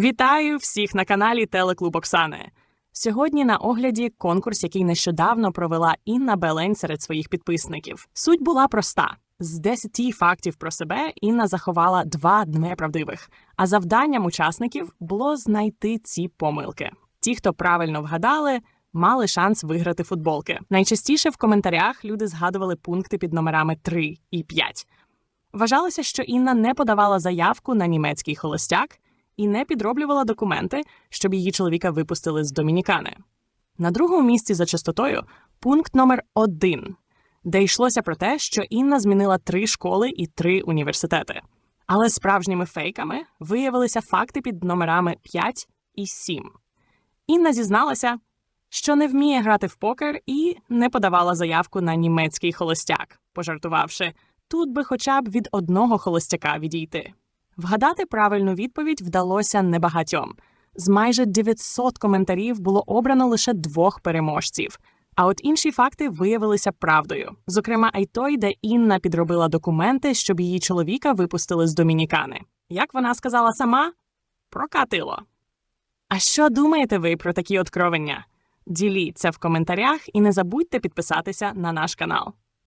Вітаю всіх на каналі Телеклуб Оксани. Сьогодні на огляді конкурс, який нещодавно провела Інна Белень серед своїх підписників. Суть була проста: з 10 фактів про себе Інна заховала два неправдивих. А завданням учасників було знайти ці помилки. Ті, хто правильно вгадали, мали шанс виграти футболки. Найчастіше в коментарях люди згадували пункти під номерами 3 і 5. Вважалося, що Інна не подавала заявку на німецький холостяк і не підроблювала документи, щоб її чоловіка випустили з Домінікани. На другому місці за частотою пункт номер 1, де йшлося про те, що Інна змінила три школи і три університети. Але справжніми фейками виявилися факти під номерами 5 і 7. Інна зізналася, що не вміє грати в покер і не подавала заявку на німецький холостяк, пожартувавши, тут би хоча б від одного холостяка відійти. Вгадати правильну відповідь вдалося небагатьом. З майже 900 коментарів було обрано лише двох переможців. А от інші факти виявилися правдою. Зокрема, й той, де Інна підробила документи, щоб її чоловіка випустили з Домінікани. Як вона сказала сама, прокатило. А що думаєте ви про такі откровення? Діліться в коментарях і не забудьте підписатися на наш канал.